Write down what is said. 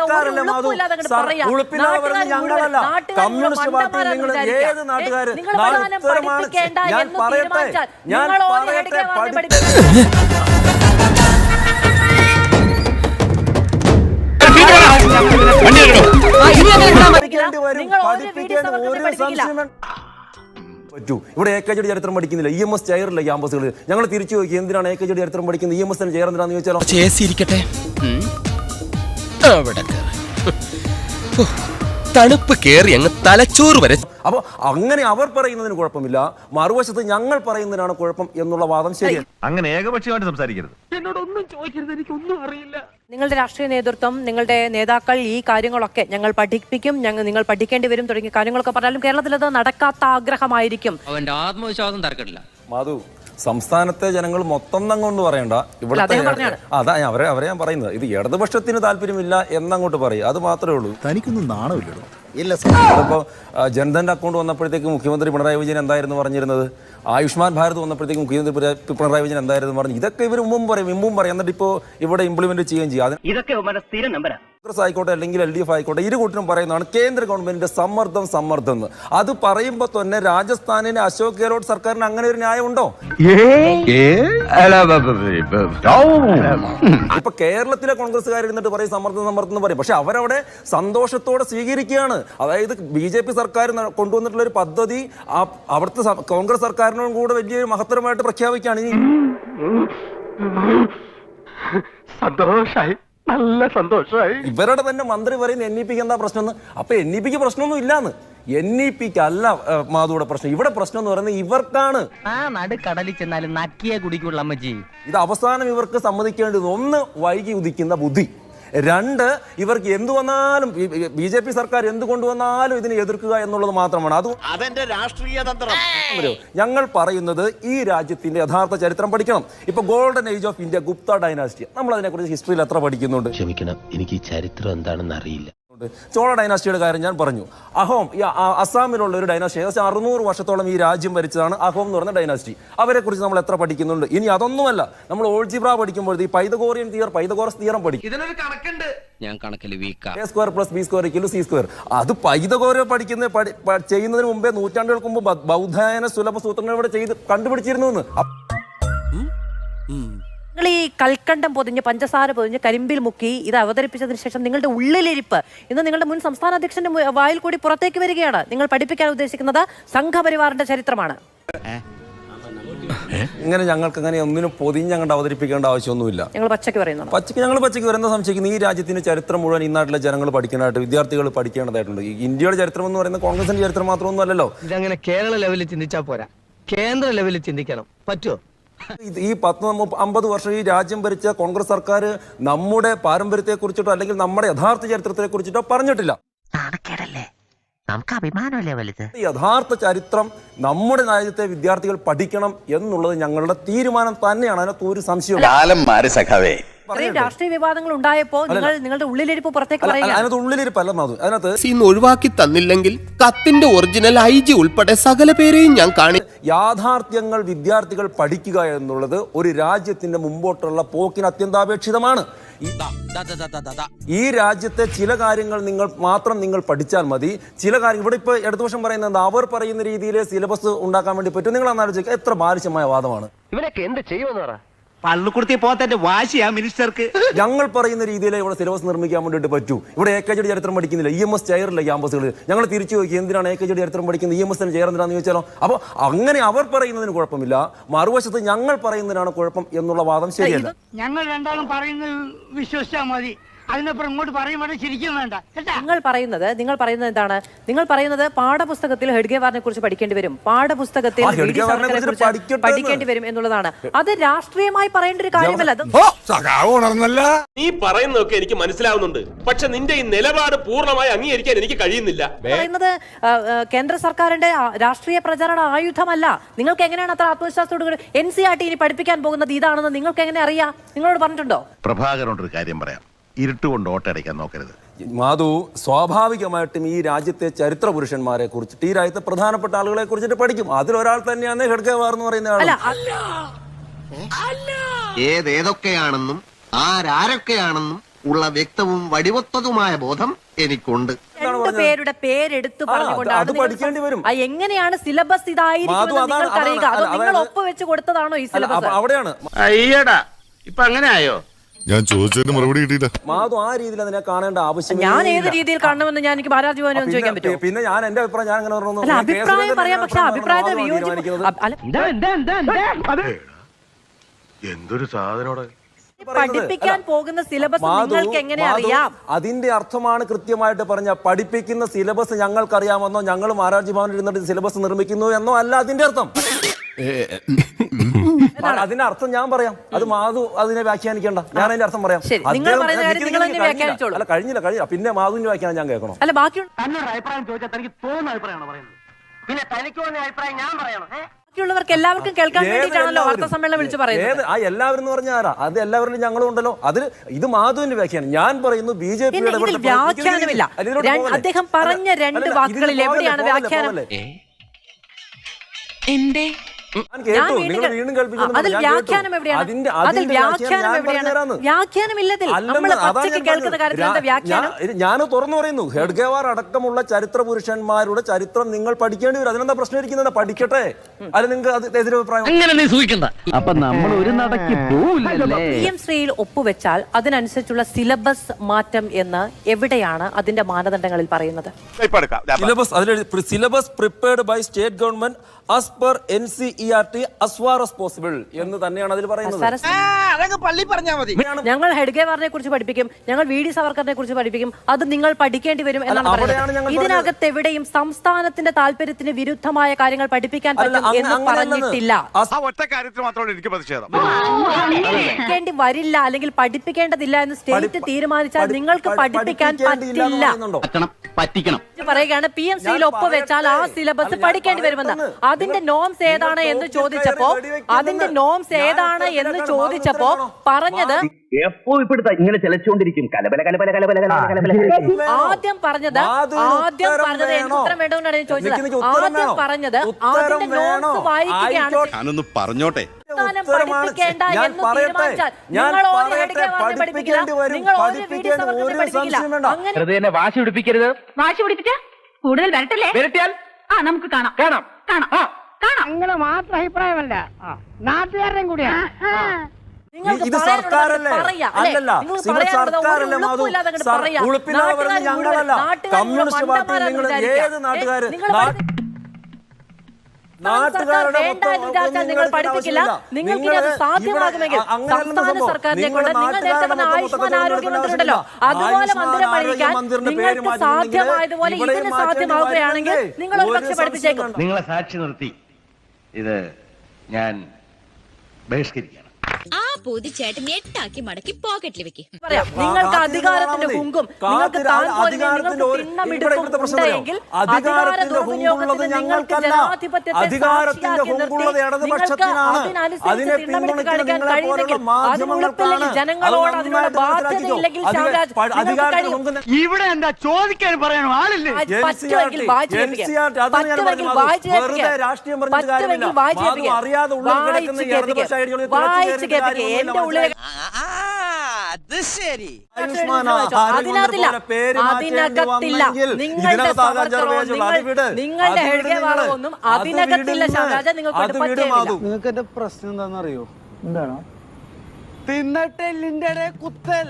സർക്കാരല്ലേ മാധു പറഞ്ഞ ഞങ്ങളല്ല. Communist party നിങ്ങൾ ഏത് നാട്ടുകാർ ഞാൻ പറയട്ടെ. ഞാൻ ഓടി പറയട്ടെ പഠിക്കേണ്ടി വരും. ഒരു പഠിപ്പിക്കേണ്ട ഒരു സംശയം. പറ്റൂ. ഇവിടെ എ കെ ജിയുടെ ചരിത്രം പഠിക്കുന്നില്ല. ഇ എം എസ് ചെയറില്ല ക്യാമ്പസുകൾ. ഞങ്ങൾ തിരിച്ചു നോക്കി എന്തിനാണ് എ കെ ജിയുടെ ചരിത്രം പഠിക്കുന്നത്? ഇ എം എസ് ചെയർ എന്തിനാന്ന് ചോദിച്ചാലോ. തണുപ്പ് കയറി അങ്ങ് തലച്ചോറ് വരെ. അപ്പോൾ അങ്ങനെ അവർ പറയുന്നതിന് കുഴപ്പമില്ല. മറുവശത്ത് ഞങ്ങൾ പറയുന്നതിനാണ് കുഴപ്പം എന്നുള്ള വാദം ശരിയല്ല. അങ്ങനെ ഏകപക്ഷീയമായിട്ട് സംസാരിക്കരുത്. നിങ്ങളുടെ രാഷ്ട്രീയ നേതൃത്വം നിങ്ങളുടെ നേതാക്കൾ ഈ കാര്യങ്ങളൊക്കെ ഞങ്ങൾ പഠിപ്പിക്കും. ഞങ്ങൾ നിങ്ങൾ പഠിക്കേണ്ടി വരും തുടങ്ങിയ കാര്യങ്ങളൊക്കെ പറഞ്ഞാലും കേരളത്തിൽ അത് നടക്കാത്ത ആഗ്രഹമായിരിക്കും. അവന്റെ ആത്മവിശ്വാസം തർക്കില്ല മാധു സംസ്ഥാനത്തെ ജനങ്ങൾ മൊത്തം അങ്ങോട്ട് പറയണ്ട. ഇവിടുത്തെ അതാ ഞാൻ അവരെ അവരെ ഞാൻ പറയുന്നത്. ഇത് ഇടതുപക്ഷത്തിന് താല്പര്യമില്ല എന്നങ്ങോട്ട് പറയും. അത് മാത്രമേ ഉള്ളൂ. തനിക്കൊന്നും നാണമില്ലടോ സാർ. അതിപ്പോൾ ജനധന്റെ അക്കൗണ്ട് വന്നപ്പോഴത്തേക്ക് മുഖ്യമന്ത്രി പിണറായി വിജയൻ എന്തായിരുന്നു പറഞ്ഞിരുന്നത്? ആയുഷ്മാൻ ഭാരത് വന്നപ്പോഴത്തേക്ക് മുഖ്യമന്ത്രി പിണറായി വിജയൻ എന്തായിരുന്നു പറഞ്ഞു? ഇതൊക്കെ ഇവർ മുമ്പും പറയും മുമ്പും പറയും. എന്നിട്ട് ഇപ്പോൾ ഇവിടെ ഇംപ്ലിമെന്റ് ചെയ്യുകയും ചെയ്യും. ഇതൊക്കെ കോൺഗ്രസ് ആയിക്കോട്ടെ അല്ലെങ്കിൽ എൽ ഡി എഫ് ആയിക്കോട്ടെ ഇരു കൂട്ടരും പറയുന്നതാണ് കേന്ദ്ര ഗവൺമെന്റിന്റെ സമ്മർദ്ദം സമ്മർദ്ദം എന്ന്. അത് പറയുമ്പോ തന്നെ രാജസ്ഥാനിന് അശോക് ഗെഹ്ലോട്ട് സർക്കാരിന് അങ്ങനെ ഒരു ന്യായം ന്യായമുണ്ടോ ഇപ്പൊ കേരളത്തിലെ കോൺഗ്രസ്സുകാർ ഇരുന്നിട്ട് പറയും സമ്മർദ്ദം സമ്മർദ്ദം എന്ന് പറയും. പക്ഷെ അവരവിടെ സന്തോഷത്തോടെ സ്വീകരിക്കുകയാണ്. അതായത് ബി ജെ പി സർക്കാർ കൊണ്ടുവന്നിട്ടുള്ള ഒരു പദ്ധതി അവിടുത്തെ കോൺഗ്രസ് സർക്കാരിനോടും കൂടെ വലിയൊരു മഹത്തരമായിട്ട് പ്രഖ്യാപിക്കുകയാണ് ഇനി. സന്തോഷായി. നല്ല സന്തോഷമായി ഇവരുടെ തന്നെ മന്ത്രി പറയുന്ന എൻ ഇ പിക്ക് എന്താ പ്രശ്നം എന്ന്? അപ്പൊ എൻ ഇ പിക്ക് പ്രശ്നമൊന്നും ഇല്ലാന്ന്. എൻ ഇ പിക്ക് അല്ല മാധുവിടെ പ്രശ്നം. ഇവിടെ പ്രശ്നം എന്ന് പറയുന്നത് ഇവർക്കാണ്. ആ നടുക്കടലിൽ ചെന്നാലും നക്കിയെ കുടിക്കുള്ള അമ്മജി ഇത് അവസാനം ഇവർക്ക് സമ്മതിക്കേണ്ടത് ഒന്ന് വൈകി ഉദിക്കുന്ന ബുദ്ധി. രണ്ട് ഇവർക്ക് എന്തു വന്നാലും ബി ജെ പി സർക്കാർ എന്ത് കൊണ്ടുവന്നാലും ഇതിനെ എതിർക്കുക എന്നുള്ളത് മാത്രമാണ്. അത് അതെന്റെ രാഷ്ട്രീയ തന്ത്രം. ഞങ്ങൾ പറയുന്നത് ഈ രാജ്യത്തിന്റെ യഥാർത്ഥ ചരിത്രം പഠിക്കണം. ഇപ്പൊ golden age of India Gupta dynasty നമ്മൾ അതിനെ അതിനെക്കുറിച്ച് ഹിസ്റ്ററിയിൽ എത്ര പഠിക്കുന്നുണ്ട്? ക്ഷമിക്കണം എനിക്ക് ഈ ചരിത്രം എന്താണെന്ന് അറിയില്ല. ചോള ഡൈനാസ്റ്റിയുടെ കാര്യം ഞാൻ പറഞ്ഞു. അഹോം ഈ അസാമിലുള്ള ഒരു ഡൈനാസ്റ്റി ഏകദേശം അറുന്നൂറ് വർഷത്തോളം ഈ രാജ്യം ഭരിച്ചതാണ് അഹോം എന്ന് പറഞ്ഞ ഡൈനാസ്റ്റി. അവരെക്കുറിച്ച് നമ്മൾ എത്ര പഠിക്കുന്നുണ്ട്? ഇനി അതൊന്നുമല്ല. നമ്മൾ ഓൾജിബ്ര പഠിക്കുമ്പോൾ ഈ പൈതഗോറിയൻ തിയർ പൈതഗോറസ് തിയറം പഠിക്കും. ഇതിനൊരു കണക്കുണ്ട്. ഞാൻ കണക്കിൽ വീക്കാ. A square plus B square equal C square. അത് പൈതഗോര പഠിക്കുന്ന പഠി- ചെയ്യുന്നതിന് മുമ്പേ നൂറ്റാണ്ടുകൾക്ക് മുമ്പ് ബൗദ്ധായന സുലഭ സൂത്രങ്ങൾ ഇവിടെ ചെയ്ത് കണ്ടുപിടിച്ചിരുന്നു എന്ന്. നിങ്ങൾ ഈ കൽക്കണ്ടം പൊതിഞ്ഞ് പഞ്ചസാര പൊതിഞ്ഞ് കരിമ്പിൽ മുക്കി ഇത് അവതരിപ്പിച്ചതിന് ശേഷം നിങ്ങളുടെ ഉള്ളിലിരിപ്പ് ഇന്ന് നിങ്ങളുടെ മുൻ സംസ്ഥാന അധ്യക്ഷന്റെ വായിൽ കൂടി പുറത്തേക്ക് വരികയാണ്. നിങ്ങൾ പഠിപ്പിക്കാൻ ഉദ്ദേശിക്കുന്നത് സംഘപരിവാറിന്റെ ചരിത്രമാണ്. ഇങ്ങനെ ഞങ്ങൾക്ക് അങ്ങനെ ഒന്നിനും പൊതിഞ്ഞ് അങ്ങോട്ട് അവതരിപ്പിക്കേണ്ട ആവശ്യമൊന്നുമില്ല. ഞങ്ങൾ പച്ചക്ക് പറയുന്നു. പച്ചക്ക് ഞങ്ങൾ പച്ചക്ക് വരുന്ന സംശയിക്കുന്നു ഈ രാജ്യത്തിന്റെ ചരിത്രം മുഴുവൻ ഈ നാട്ടിലെ ജനങ്ങൾ പഠിക്കാനായിട്ട് വിദ്യാർത്ഥികൾ പഠിക്കേണ്ടതായിട്ടുണ്ട്. ഈ ഇന്ത്യയുടെ ചരിത്രം എന്ന് പറയുന്നത് കോൺഗ്രസിന്റെ ചരിത്രം മാത്രമൊന്നും അല്ലല്ലോ ഇതങ്ങനെ കേരള ലെവലിൽ ചിന്തിച്ചാൽ പോരാ. കേന്ദ്ര ലെവലിൽ ചിന്തിക്കണം. പറ്റുമോ ഈ പത്ത് അമ്പത് വർഷം ഈ രാജ്യം ഭരിച്ച കോൺഗ്രസ് സർക്കാർ നമ്മുടെ പാരമ്പര്യത്തെ കുറിച്ചിട്ടോ അല്ലെങ്കിൽ നമ്മുടെ യഥാർത്ഥ ചരിത്രത്തെ കുറിച്ചിട്ടോ പറഞ്ഞിട്ടില്ല നമുക്ക് അഭിമാനമല്ലേ വലുത്? യഥാർത്ഥ ചരിത്രം നമ്മുടെ രാജ്യത്തെ വിദ്യാർത്ഥികൾ പഠിക്കണം എന്നുള്ളത് ഞങ്ങളുടെ തീരുമാനം തന്നെയാണ്. അതിനകത്ത് ഒരു സംശയം സഖാവേ ഇത്രയും രാഷ്ട്രീയ വിവാദങ്ങൾ ഉണ്ടായപ്പോൾ നിങ്ങൾ നിങ്ങളുടെ ഉള്ളിലിരിപ്പ് പുറത്തേക്ക് അല്ല, പറയുക അതിനകത്ത് ഉള്ളിലിരിപ്പല്ല മാധു. അതിനകത്ത് ഇന്ന് ഒഴിവാക്കി തന്നില്ലെങ്കിൽ കത്തിന്റെ ഒറിജിനൽ ഐ ജി ഉൾപ്പെടെ സകല പേരെയും ഞാൻ കാണി യാഥാർത്ഥ്യങ്ങൾ വിദ്യാർത്ഥികൾ പഠിക്കുക എന്നുള്ളത് ഒരു രാജ്യത്തിന്റെ മുമ്പോട്ടുള്ള പോക്കിന് അത്യന്താപേക്ഷിതമാണ്. ഈ- ഈ രാജ്യത്തെ ചില കാര്യങ്ങൾ നിങ്ങൾ മാത്രം നിങ്ങൾ പഠിച്ചാൽ മതി. ചില കാര്യങ്ങൾ ഇവിടെ ഇപ്പൊ വർഷം പറയുന്നത് എന്താ? അവർ പറയുന്ന രീതിയിൽ സിലബസ് ഉണ്ടാക്കാൻ വേണ്ടി പറ്റും. നിങ്ങൾ ആലോചിക്കുക എത്ര ബാലിശമായ വാദമാണ്. ഇവനൊക്കെ എന്ത് ചെയ്യുമെന്ന് പറ. പള്ളിക്കുടുത്തി പോകത്തെ വാശിയാ മിനിസ്റ്റർക്ക്. ഞങ്ങൾ പറയുന്ന രീതിയിലെ ഇവിടെ സിലബസ് നിർമ്മിക്കാൻ വേണ്ടിയിട്ട് പറ്റൂ. ഇവിടെ എ കെ ജിയുടെ ചരിത്രം പഠിക്കുന്നില്ല. ഇ എം എസ് ചെയറില്ല ക്യാമ്പസുകൾ ഞങ്ങൾ തിരിച്ചു നോക്കി എന്തിനാണ് എ കെ ജിയുടെ ചരിത്രം പഠിക്കുന്നത്? ഇ എം എസ് ചെയർ എന്തിനാന്ന് ചോദിച്ചാലോ? അപ്പോൾ അങ്ങനെ അവർ പറയുന്നതിന് കുഴപ്പമില്ല. മറുവശത്ത് ഞങ്ങൾ പറയുന്നതിനാണ് കുഴപ്പം എന്നുള്ള വാദം ശരിയല്ല. ഞങ്ങൾ രണ്ടാളും പറയുന്നത് വിശ്വസിച്ചാൽ മതി. അതിനപ്പുറം ഇങ്ങോട്ട് പറയുമ്പോൾ ശരിക്കും വേണ്ട. നിങ്ങൾ പറയുന്നത് നിങ്ങൾ പറയുന്നത് എന്താണ്? നിങ്ങൾ പറയുന്നത് പാഠപുസ്തകത്തിൽ ഹെഡ്ഗേവാറിനെ കുറിച്ച് പഠിക്കേണ്ടി വരും. പാഠപുസ്തകത്തിൽ ആ, കുറിച്ച് പഠിക്കട്ടെ പഠിക്കേണ്ടി വരും എന്നുള്ളതാണ്. അത് രാഷ്ട്രീയമായി പറയേണ്ട ഒരു കാര്യമല്ല അത് നീ പറയുന്നതൊക്കെ എനിക്ക് മനസ്സിലാവുന്നുണ്ട്. പക്ഷെ നിന്റെ ഈ നിലപാട് പൂർണമായി അംഗീകരിക്കാൻ എനിക്ക് കഴിയുന്നില്ല. പറയുന്നത് ആ, ആ, കേന്ദ്ര സർക്കാരിന്റെ ആ, രാഷ്ട്രീയ പ്രചാരണ ആയുധമല്ല. നിങ്ങൾക്ക് എങ്ങനെയാണ് അത്ര ആത്മവിശ്വാസത്തോട് എൻ സി ആർ ടി ഇനി പഠിപ്പിക്കാൻ പോകുന്നത്? ഇതാണെന്ന് നിങ്ങൾക്ക് എങ്ങനെ അറിയാം? നിങ്ങളോട് പറഞ്ഞിട്ടുണ്ടോ? പ്രഭാകരനോട് ഒരു കാര്യം പറയാം. ഇരുട്ടുകൊണ്ട് ഓട്ടയടിക്കാൻ നോക്കരുത്. മാധു സ്വാഭാവികമായിട്ടും ഈ രാജ്യത്തെ ചരിത്ര പുരുഷന്മാരെ കുറിച്ചിട്ട് ഈ രാജ്യത്തെ പ്രധാനപ്പെട്ട ആളുകളെ കുറിച്ചിട്ട് പഠിക്കും. അതിലൊരാൾ തന്നെയാണ് ഹെഡ്ഗേവാർ എന്ന് പറയുന്ന ആൾ അല്ല ഏതേതൊക്കെയാണെന്നും ആരാരൊക്കെയാണെന്നും ഉള്ള വ്യക്തവും വടിവത്തതുമായ ബോധം എനിക്കുണ്ട്? പേരുടെ പേരെടുത്ത് പറഞ്ഞുകൊണ്ടാണ് പഠിക്കേണ്ടി വരും. ആ, എങ്ങനെയാണ് സിലബസ് മാധു, ഇതായിരിക്കും അതോ നിങ്ങൾ ഒപ്പ് വെച്ച് കൊടുത്തതാണോ ഈ സിലബസ്? അവിടെയാണ്. അയ്യടാ ഇപ്പൊ അങ്ങനെ ആയോ ഞാൻ ചോദിച്ചതിന് മറുപടി കിട്ടിയില്ല. മാധു ആ രീതിയിൽ അതിനെ കാണേണ്ട ആവശ്യം ഞാൻ ഏത് രീതിയിൽ കാണണമെന്ന് ഞാൻ എനിക്ക് ബാലാജി ഭവനെ ഒന്ന് ചോദിക്കാൻ പറ്റുമോ? പിന്നെ ഞാൻ എന്റെ അഭിപ്രായം ഞാൻ അങ്ങനെ പറഞ്ഞു. അല്ല അഭിപ്രായം പറയാം പക്ഷെ അഭിപ്രായത്തെ എന്തൊരു സാധനോടെ പഠിപ്പിക്കാൻ പോകുന്ന സിലബസ് നിങ്ങൾക്ക് എങ്ങനെ അറിയാം? അതിന്റെ അർത്ഥമാണ് കൃത്യമായിട്ട് പറഞ്ഞ പഠിപ്പിക്കുന്ന സിലബസ് ഞങ്ങൾക്കറിയാമെന്നോ ഞങ്ങൾ മാരാർജി ഭവനിൽ ഇരുന്നിട്ട് സിലബസ് നിർമ്മിക്കുന്നു എന്നോ അല്ല അതിന്റെ അർത്ഥം. അതിന്റെ അർത്ഥം ഞാൻ പറയാം. അത് മാധു അതിനെ വ്യാഖ്യാനിക്കണ്ട. ഞാൻ അതിന്റെ അർത്ഥം പറയാം. അല്ല കഴിഞ്ഞില്ല കഴിഞ്ഞില്ല. പിന്നെ മാധുവിന്റെ വ്യാഖ്യാനം ഞാൻ കേൾക്കണം. അല്ല ബാക്കി തന്നൊരു അഭിപ്രായം ചോദിച്ചാൽ തനിക്ക് തോന്നുന്ന അഭിപ്രായമാണ് പറയുന്നത്. പിന്നെ തനിക്ക് തോന്നിയ അഭിപ്രായം ഞാൻ പറയണം. ബാക്കിയുള്ളവർക്ക് എല്ലാവർക്കും കേൾക്കാൻ ഏത് വേണ്ടിയിട്ടാണല്ലോ വാർത്താ എല്ലാവരും? സമ്മേളനം വിളിച്ചു പറയുന്നത്. ആ എല്ലാവരും എന്ന് പറഞ്ഞാൽ ആരാ? അത് എല്ലാവരിലും ഞങ്ങളും ഉണ്ടല്ലോ അതിൽ ഇത് മാധുവിന്റെ വ്യാഖ്യാനം. ഞാൻ പറയുന്നു ബി ജെ പി വ്യാഖ്യാനമില്ല. അദ്ദേഹം പറഞ്ഞ രണ്ട് വാക്കുകളിൽ എവിടെയാണ് വ്യാഖ്യാനം? ഞാൻ അതിൽ വ്യാഖ്യാനം എവിടെയാണ്? അതിൽ വ്യാഖ്യാനം എവിടെയാണ്? വ്യാഖ്യാനം വ്യാഖ്യാനമില്ലതിൽ നമ്മൾ പച്ചയ്ക്ക് കേൾക്കുന്ന. കാര്യത്തിൽ വ്യാഖ്യാനം. ഞാൻ- തുറന്നു പറയുന്നു. ഹെഡ്ഗേവാർ അടക്കമുള്ള ചരിത്ര പുരുഷന്മാരുടെ ചരിത്രം നിങ്ങൾ പഠിക്കേണ്ടി വരും. അതിനെന്താ പ്രശ്നം ഇരിക്കുന്നത്? പഠിക്കട്ടെ. അല്ല നിങ്ങൾക്ക് അത് എതിരഭിപ്രായം അങ്ങനെ നീ അപ്പൊ നമ്മൾ ഒരു നടക്കി പി എം ശ്രീയിൽ ഒപ്പുവെച്ചാൽ അതിനനുസരിച്ചുള്ള സിലബസ് മാറ്റം എന്ന് എവിടെയാണ് അതിന്റെ മാനദണ്ഡങ്ങളിൽ പറയുന്നത്? സിലബസ് അതിൽ syllabus prepared by state government as per N C E R T as far possible എന്ന് തന്നെയാണ് അതിൽ പറയുന്നത്. സരസ് ഞങ്ങൾ ഹെഡ്ഗേവാറിനെ കുറിച്ച് പഠിപ്പിക്കും ഞങ്ങൾ വി ഡി സവർക്കറിനെ കുറിച്ച് പഠിപ്പിക്കും അത് നിങ്ങൾ പഠിക്കേണ്ടി വരും എന്നാണ് പറയുന്നത്. ഇതിനകത്ത് എവിടെയും സംസ്ഥാനത്തിന്റെ താല്പര്യത്തിന് വിരുദ്ധമായ കാര്യങ്ങൾ പഠിപ്പിക്കാൻ പറ്റും എന്ന് പറഞ്ഞിട്ടില്ല. പഠിപ്പിക്കേണ്ടി വരില്ല അല്ലെങ്കിൽ പഠിപ്പിക്കേണ്ടതില്ല എന്ന് സ്റ്റേറ്റ് തീരുമാനിച്ചാൽ നിങ്ങൾക്ക് പഠിപ്പിക്കാൻ പറ്റില്ല? പറ്റിക്കണം. പറയുകയാണ് പി എം സിയിൽ ഒപ്പ് വെച്ചാൽ ആ സിലബസ് പഠിക്കേണ്ടി വരുമെന്ന് അതിന്റെ നോംസ് ഏതാണ് എന്ന് ചോദിച്ചപ്പോ അതിന്റെ നോംസ് ഏതാണ് എന്ന്. ചോദിച്ചപ്പോ പറഞ്ഞത് എപ്പോ ഇങ്ങനെ ചലച്ചുകൊണ്ടിരിക്കും കലബല കലബല കലബല കലബല ആദ്യം പറഞ്ഞത് ആദ്യം പറഞ്ഞത് എനിക്ക്? ഉത്തരം വേണ്ടതുകൊണ്ടാണ് ഞാൻ ചോദിച്ചത് ആദ്യം? പറഞ്ഞത് ആദ്യം അതിന്റെ നോംസ് വായിക്കുകയാണ്. ഞാനൊന്ന് പറഞ്ഞോട്ടെ സംസ്ഥാനം ഉത്തരമാണ്. പഠിപ്പിക്കേണ്ട ഞാൻ എന്ന് തീരുമാനിച്ചാൽ നിങ്ങൾ പഠിപ്പിക്കില്ല. നിങ്ങൾ പഠിപ്പിക്കില്ല. അങ്ങനെ വാശി പിടിപ്പിക്കരുത്. വാശി പിടിപ്പിച്ച? കൂടുതൽ വരട്ടല്ലേ? വിരട്ടിയാൽ? ആ നമുക്ക് കാണാം. കാണാം. കാണാം. ആ. കാണാം. അങ്ങനെ മാത്രം അഭിപ്രായമല്ല. നാട്ടുകാരുടെയും കൂടിയാണ് നിങ്ങൾക്ക് ഇത് സർക്കാരല്ലേ? അല്ലല്ല നിങ്ങൾ സർക്കാരല്ലേ മാധു. ഉളുപ്പില്ലാതെ ഞങ്ങളല്ല. കമ്മ്യൂണിസ്റ്റ് പാർട്ടി നിങ്ങൾ ഏത് നാട്ടുകാര്? നാട്ടുകാരുടെ നിങ്ങൾ പഠിപ്പിക്കില്ല. നിങ്ങൾക്ക് അത് സാധ്യമാകുമെങ്കിൽ സംസ്ഥാന സർക്കാരിനെ കൊണ്ട് നിങ്ങൾ നേരത്തെ ആയുഷ്മാൻ ആരോഗ്യമന്ത്രി ഉണ്ടല്ലോ അതുപോലെ മന്ദിരം പണിയിക്കാൻ നിങ്ങൾക്ക് സാധ്യമായതുപോലെ ഇതിന് സാധ്യമാവുകയാണെങ്കിൽ നിങ്ങൾ ഒരു പക്ഷെ പഠിപ്പിച്ചേക്കും. നിങ്ങളെ സാക്ഷി നിർത്തി. ഇത് ഞാൻ ബഹിഷ്കരിക്കണം ആ പൊതി ചേട്ടൻ എട്ടാക്കി മടക്കി പോക്കറ്റിൽ വെക്ക്. പറയാം നിങ്ങൾക്ക് അധികാരത്തിന്റെ കുങ്കും നിങ്ങൾക്ക് താൻ അധികാരത്തിന്റെ? അധികാരത്തിന്റെ ഹുങ്കുള്ളത് ദുർവിനിയോഗത്തിന് നിങ്ങൾക്ക് ഞങ്ങൾക്കല്ല. അധികാരത്തിന്റെ സാക്ഷിയാക്കി ഹുങ്കുള്ളത് ഇടതുപക്ഷത്തിനാണ് അതിനെ പിന്തുണയ്ക്കുന്ന നിങ്ങളെ പോലുള്ള മാധ്യമങ്ങൾക്കാണ്. ജനങ്ങളോട് അതിനുള്ള ഇവിടെ എന്താ ചോദിക്കാൻ പറയണോ ആളില്ലേ. രാഷ്ട്രീയം. അറിയാതെ ഉള്ളിൽ കിടക്കുന്ന ഇടതുപക്ഷ ഐഡിയോളജി എന്റെ ഉള്ളിൽ അതിനകത്തില്ല. നിങ്ങളുടെ നിങ്ങളുടെ അത് അതിനകത്തില്ല ശാവരാജ നിങ്ങൾക്ക് പ്രശ്നം എന്താണെന്നറിയോ? എന്താണ്? തിന്നട്ടെല്ലിന്റെ കുത്തൽ.